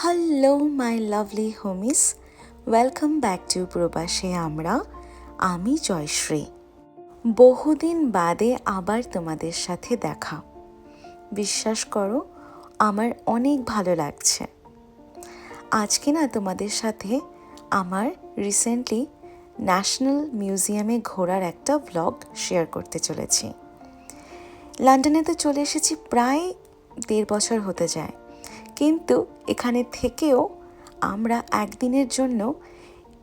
Hello my lovely homies welcome back to প্রবাসে আমরা আমি জয়শ্রী বহুদিন বাদে আবার তোমাদের সাথে দেখা। বিশ্বাস করো, আমার অনেক ভালো লাগছে। আজকে না তোমাদের সাথে আমার রিসেন্টলি ন্যাশনাল মিউজিয়ামে ঘোরার একটা ব্লগ শেয়ার করতে চলেছি। লন্ডনে তো চলে এসেছি প্রায় দেড় বছর হতে যায়। কিন্তু এখানে থেকেও আমরা একদিনের জন্য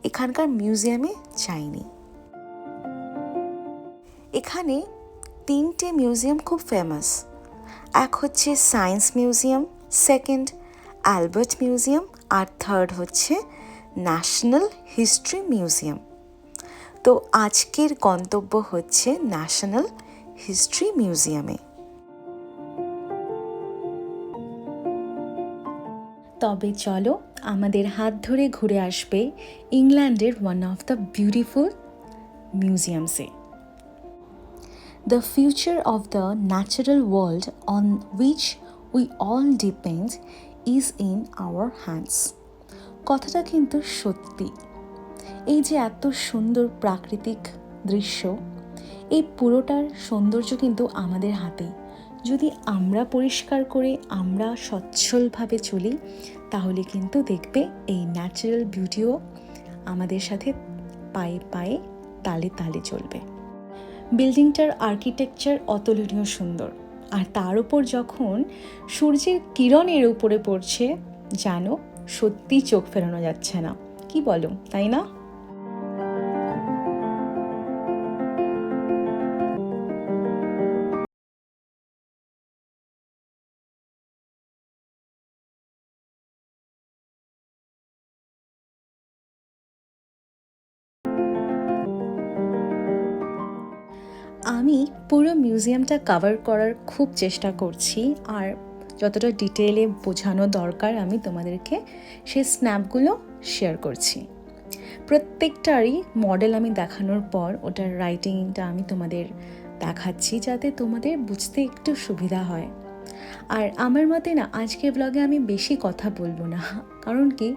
এখানকার মিউজিয়ামে যাইনি। এখানে তিনটে মিউজিয়াম খুব ফেমাস এক হচ্ছে science museum second Albert museum আর থার্ড হচ্ছে ন্যাশনাল হিস্ট্রি মিউজিয়াম তো আজকের গন্তব্য হচ্ছে ন্যাশনাল হিস্ট্রি মিউজিয়ামে তবে চলো আমাদের হাত ধরে ঘুরে আসবে ইংল্যান্ডের one of the beautiful museums the future of the natural world on which we all depend is in our hands কথাটা কিন্তু সত্যি। এই যে এত সুন্দর প্রাকৃতিক দৃশ্য, এই পুরোটার সৌন্দর্য কিন্তু আমাদের হাতেই। যদি আমরা পরিষ্কার করে, আমরা সচ্ছলভাবে চলি, তাহলে কিন্তু দেখবে এই ন্যাচারাল বিউটিও আমাদের সাথে পায়ে পায়ে তালে তালে চলবে। বিল্ডিংটার আর্কিটেকচার অতুলনীয় সুন্দর। আর তার উপর যখন সূর্যের কিরণের উপরে পড়ছে, জানো সত্যি চোখ ফেরানো যাচ্ছে না। কি বলো, তাই না? মিউজিয়ামটা কভার করার খুব চেষ্টা করছি আর যতটা ডিটেলে বোঝানো দরকার আমি তোমাদেরকে সেই স্ন্যাপগুলো শেয়ার করছি। প্রত্যেকটারই মডেল আমি দেখানোর পর ওটার রাইটিংটা আমি তোমাদের দেখাচ্ছি যাতে তোমাদের বুঝতে একটু সুবিধা হয়। আর আমার মতে না, আজকের ব্লগে আমি বেশি কথা বলব না, কারণ কি?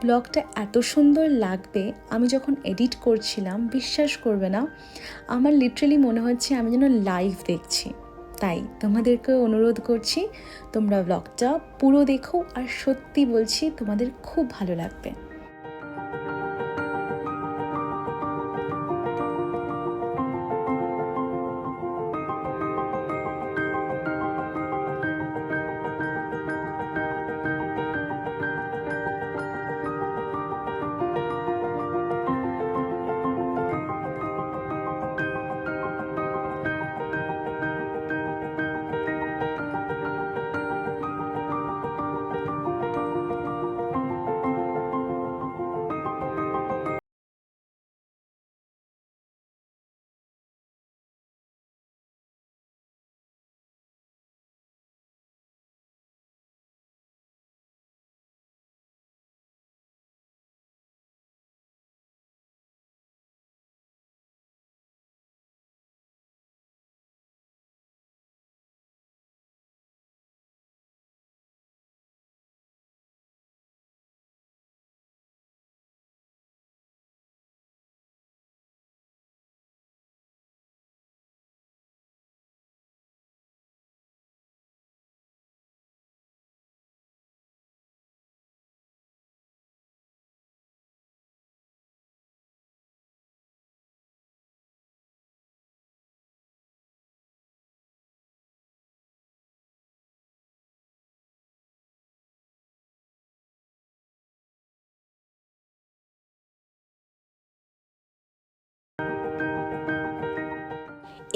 ব্লগটা এত সুন্দর লাগবে, আমি যখন এডিট করছিলাম, বিশ্বাস করবে না, আমার লিটারেলি মনে হচ্ছে আমি যেন লাইভ দেখছি। তাই তোমাদেরকে অনুরোধ করছি, তোমরা ব্লগটা পুরো দেখো, আর সত্যি বলছি তোমাদের খুব ভালো লাগবে।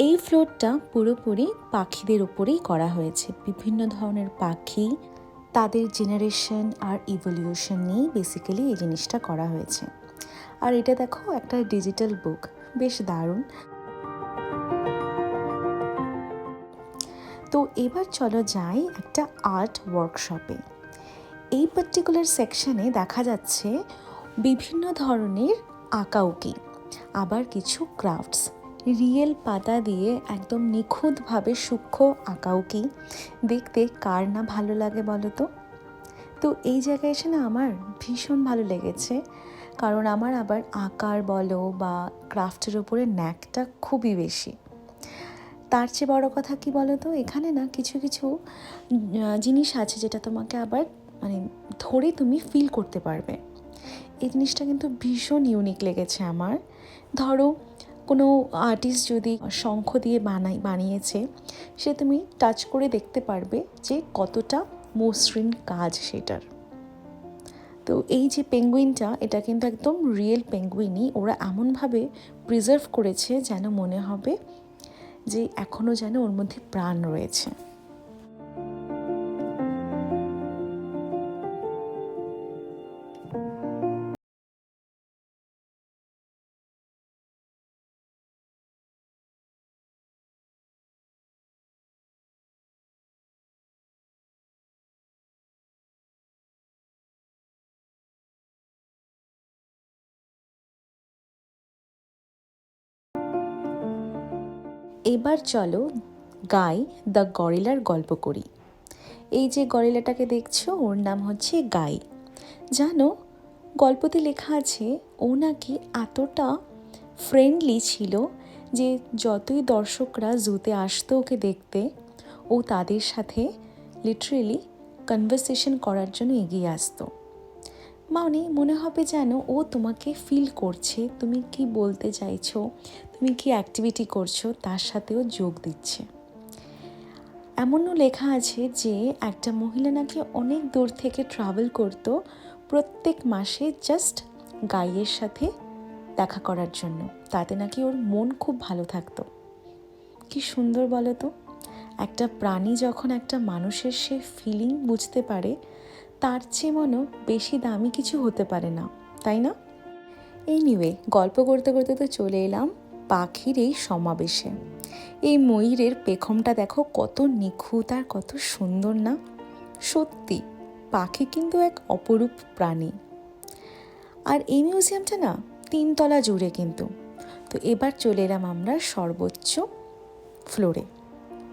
এই ফ্লোরটা পুরোপুরি পাখিদের উপরেই করা হয়েছে। বিভিন্ন ধরনের পাখি, তাদের জেনারেশন আর ইভলিউশন নিয়েই বেসিক্যালি এই জিনিসটা করা হয়েছে। আর এটা দেখো, একটা ডিজিটাল বুক বেশ দারুণ। তো এবার চলো যাই একটা আর্ট ওয়ার্কশপে এই পার্টিকুলার সেকশনে দেখা যাচ্ছে বিভিন্ন ধরনের আঁকাউকি, আবার কিছু ক্রাফটস রিয়েল পাতা দিয়ে একদম নিখুঁতভাবে সূক্ষ্ম আঁকাউকি দেখতে কার না ভালো লাগে বলো তো? তো এই জায়গায় এসে না আমার ভীষণ ভালো লেগেছে। কারণ আমার আবার আকার বলো বা ক্রাফটের ওপরে ন্যাকটা খুবই বেশি। তার চেয়ে বড় কথা কি বলো তো? এখানে না কিছু কিছু জিনিস আছে যেটা তোমাকে আবার মানে ধরে তুমি ফিল করতে পারবে। এই জিনিসটা কিন্তু ভীষণ ইউনিক লেগেছে আমার। ধরো কোনো আর্টিস্ট যদি শঙ্খ দিয়ে বানাই, বানিয়েছে, সে তুমি টাচ করে দেখতে পারবে যে কতটা মসৃণ কাজ সেটার। তো এই যে পেঙ্গুইনটা এটা কিন্তু একদম রিয়েল পেঙ্গুইনই ওরা এমনভাবে প্রিজার্ভ করেছে যেন মনে হবে যে এখনও যেন ওর মধ্যে প্রাণ রয়েছে। এবার চলো গাই দ্য গরিলার গল্প করি। এই যে গরিলাটাকে দেখছ, ওর নাম হচ্ছে গাই। জানো, গল্পতে লেখা আছে, ও নাকি এতটা ফ্রেন্ডলি ছিল যে যতই দর্শকরা জুতে আসতো ওকে দেখতে, ও তাদের সাথে লিটারেলি কনভারসেশন করার জন্য এগিয়ে আসতো। মানে মনে হবে যেন ও তোমাকে ফিল করছে, তুমি কি বলতে চাইছো তুমি কি অ্যাক্টিভিটি করছ, তার সাথেও যোগ দিচ্ছে। এমনও লেখা আছে যে, একটা মহিলা নাকি অনেক দূর থেকে ট্রাভেল করতো প্রত্যেক মাসে জাস্ট গাইয়ের সাথে দেখা করার জন্য। তাতে নাকি ওর মন খুব ভালো থাকতো। কি সুন্দর বলো তো। একটা প্রাণী যখন একটা মানুষের সে ফিলিং বুঝতে পারে, তার চেয়ে মনে বেশি দামি কিছু হতে পারে না, তাই না? এই নিয়ে গল্প করতে করতে তো চলে এলাম। পাখির এই সমাবেশে। এই ময়ূরের পেখমটা দেখো কত নিখুঁত আর কত সুন্দর না? সত্যি, পাখি কিন্তু এক অপরূপ প্রাণী। আর এই মিউজিয়ামটা না, তিনতলা জুড়ে কিন্তু। তো এবার চলে এলাম আমরা সর্বোচ্চ ফ্লোরে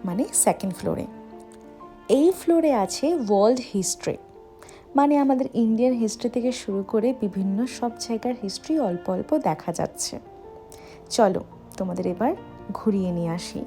মানে সেকেন্ড ফ্লোরে এই ফ্লোরে আছে ওয়ার্ল্ড হিস্ট্রি মানে আমাদের ইন্ডিয়ান হিস্ট্রি থেকে শুরু করে বিভিন্ন সব জায়গার হিস্ট্রি অল্প অল্প দেখা যাচ্ছে। চলো তোমাদের এবার ঘুরিয়ে নিয়ে আসি।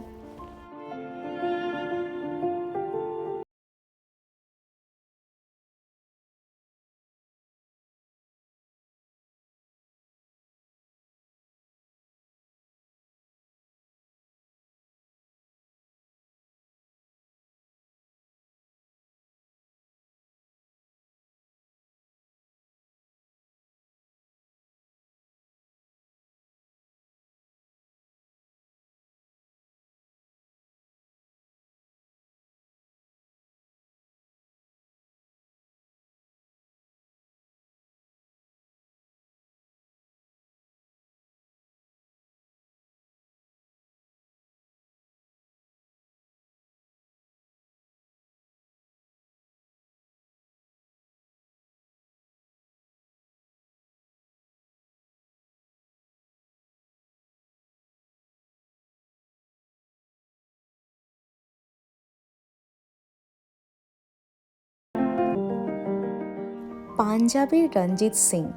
পাঞ্জাবের রঞ্জিত সিং।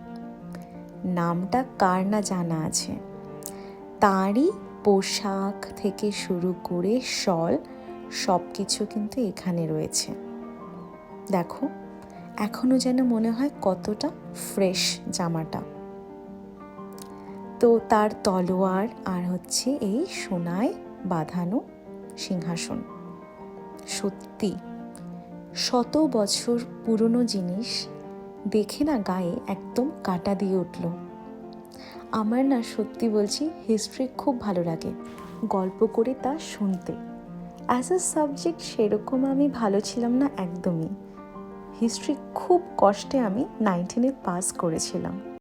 নামটা কার না জানা আছে। তারই পোশাক থেকে শুরু করে শল সব কিছু কিন্তু এখানে রয়েছে। দেখো এখনও যেন মনে হয় কতটা ফ্রেশ জামাটা। তো তার তলোয়ার আর হচ্ছে এই সোনায় বাঁধানো সিংহাসন। সত্যি, শত বছর পুরনো জিনিস দেখে না গায়ে একদম কাটা দিয়ে উঠল। আমার না সত্যি বলছি হিস্ট্রি খুব ভালো লাগে, গল্প করে তা শুনতে। অ্যাজ আ সাবজেক্ট সেরকম আমি ভালো ছিলাম না একদমই। হিস্ট্রি খুব কষ্টে আমি নাইনটিনে পাস করেছিলাম।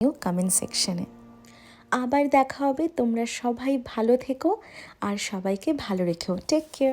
কমেন্ট সেকশনে আবার দেখা হবে, তোমরা সবাই ভালো থেকো আর সবাইকে ভালো রেখো। Take care